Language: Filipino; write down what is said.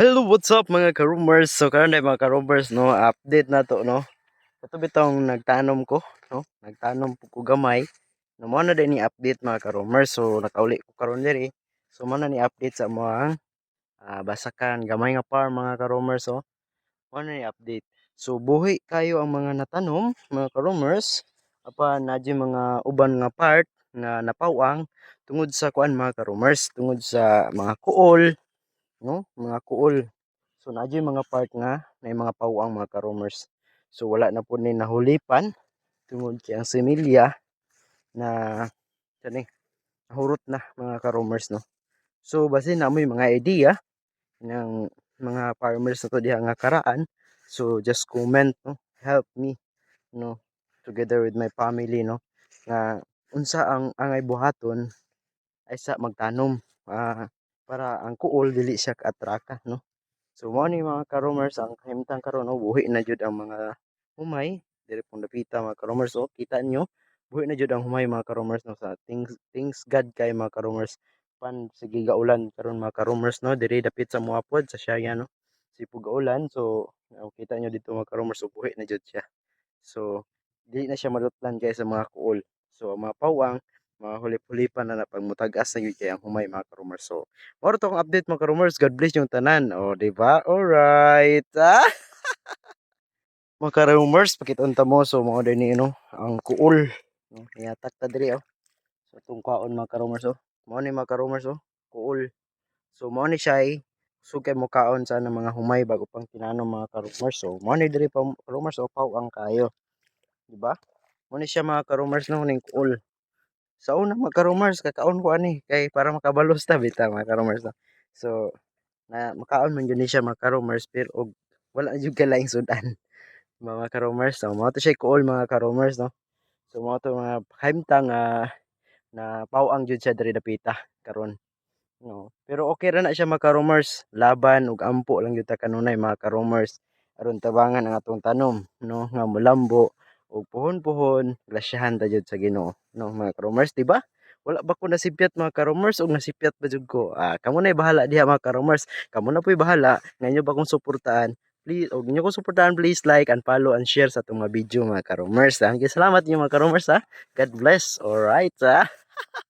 Hello, what's up mga ka-roomers? So karon mga ka-roomers no, update na to no. Ito bitong nagtanom ko, no. Nagtanom po ko gamay. No mo na ni update mga ka-roomers. So nakauli ko karon diri. So mo na ni update sa mga ah, basakan gamay nga farm mga ka-roomers so. Mo na ni update. So buhi kayo ang mga natanom mga ka-roomers. Apan nadyo mga uban nga part nga napawang tungod sa kuan mga ka-roomers, tungod sa mga kuol, no? Mga kuol So nadyo yung mga part nga na mga pawang mga karomers. So wala na po ni nahulipan tungod kay ang similya na kani nahurot na mga karomers no. So base na mo yung mga idea ng mga farmers na to diha nga karaan. So just comment no, help me no together with my family no nga unsa ang angay buhaton ay sa magtanom ah, para ang kuol dili siya kaatraka no. So mao ni mga karomers ang kahimtang karon no? Buhi na jud ang mga humay. Diri pong dapita mga karomers so kita nyo buhi na jud ang humay mga karomers no? Sa things things God kay mga karomers pan sige gaulan karon mga karomers no? Diri dapit sa Muapod sa Siaya no? Sipog gaulan. So kita nyo dito mga karomers so buhi na jud siya. So dili na siya malutlan kay sa mga kuol. So mga pawang mga hulip-hulipan na napagmutagas na yun kay ang humay mga karomers so Moro to update mga ka-roomers. God bless yung tanan. O, di ba? Alright. Ah? mga ka-roomers, pakitunta mo. So, mga din ni, no, ang kuol. No, niyatak ta diri, oh. So, itong kwaon mga ka-roomers, oh. Mga ni mga ka-roomers, oh. Kuol. So, mga ni siya, eh. Sugay mo kaon sa ng mga humay bago pang tinanong mga ka-roomers. So, mga ni diri pa ka-roomers, oh. Pau ang kayo. Di ba? Ni siya mga ka-roomers, no, ning kuol. Sa una mga ka-roomers, kakaon ko ani. Kay para makabalos ta, bita mga ka-roomers, no. So, na makaon man gyud siya mga ka-roomers pero og wala jud ka laing sudan mga ka-roomers so mo to siya cool mga ka-roomers no so mo to mga kahimtang nga na pawang jud siya diri dapita karon no pero okay ra na siya mga ka-roomers laban ug ampo lang jud ta kanunay mga ka-roomers aron tabangan ang atong tanom no nga mulambo ug puhon-puhon glasyahan ta jud sa Ginoo no mga ka-roomers di ba? Wala ba ko nasipyat mga ka-roomers o nasipyat ba jud ko? Ah kamo na bahala diha mga ka-roomers kamo na po'y bahala nga inyo ba kong suportahan please og inyo kong suportahan please like and follow and share sa itong mga video mga ka-roomers thank you salamat inyo mga ka-roomers ha? God bless. Alright ha